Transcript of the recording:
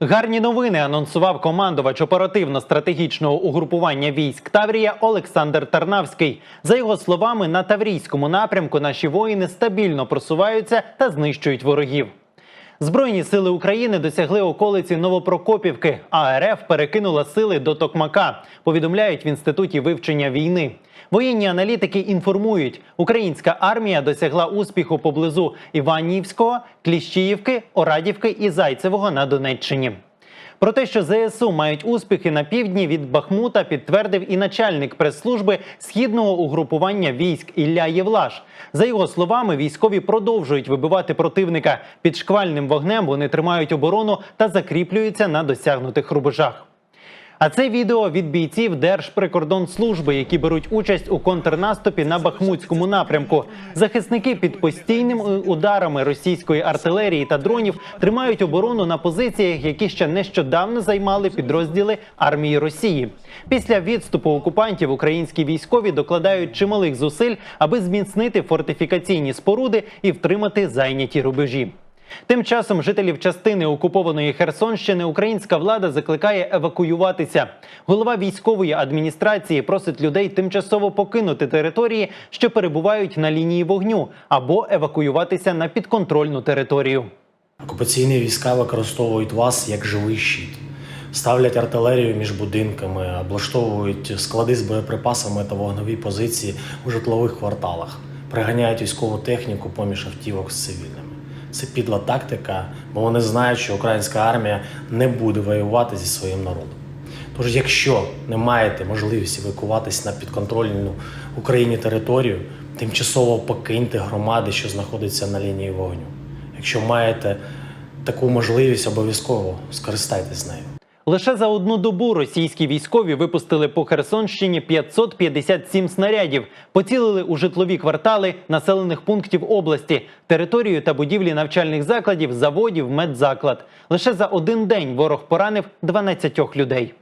Гарні новини анонсував командувач оперативно-стратегічного угрупування військ Таврія Олександр Тарнавський. За його словами, на Таврійському напрямку наші воїни стабільно просуваються та знищують ворогів. Збройні сили України досягли околиці Новопрокопівки, а РФ перекинула сили до Токмака. Повідомляють в інституті вивчення війни. Воєнні аналітики інформують, українська армія досягла успіху поблизу Іванівського, Кліщіївки, Орадівки і Зайцевого на Донеччині. Про те, що ЗСУ мають успіхи на півдні від Бахмута, підтвердив і начальник прес-служби східного угрупування військ Ілля Євлаш. За його словами, військові продовжують вибивати противника під шквальним вогнем. Вони тримають оборону та закріплюються на досягнутих рубежах. А це відео від бійців Держприкордонслужби, які беруть участь у контрнаступі на Бахмутському напрямку. Захисники під постійними ударами російської артилерії та дронів тримають оборону на позиціях, які ще нещодавно займали підрозділи армії Росії. Після відступу окупантів українські військові докладають чималих зусиль, аби зміцнити фортифікаційні споруди і втримати зайняті рубежі. Тим часом жителів частини окупованої Херсонщини українська влада закликає евакуюватися. Голова військової адміністрації просить людей тимчасово покинути території, що перебувають на лінії вогню, або евакуюватися на підконтрольну територію. Окупаційні війська використовують вас як живий щит, ставлять артилерію між будинками, облаштовують склади з боєприпасами та вогнові позиції у житлових кварталах, приганяють військову техніку поміж автівок з цивільними. Це підла тактика, бо вони знають, що українська армія не буде воювати зі своїм народом. Тож, якщо не маєте можливості евакуватись на підконтрольну Україні територію, тимчасово покиньте громади, що знаходяться на лінії вогню. Якщо маєте таку можливість, обов'язково скористайтесь нею. Лише за одну добу російські військові випустили по Херсонщині 557 снарядів, поцілили у житлові квартали населених пунктів області, територію та будівлі навчальних закладів, заводів, медзаклад. Лише за один день ворог поранив 12 людей.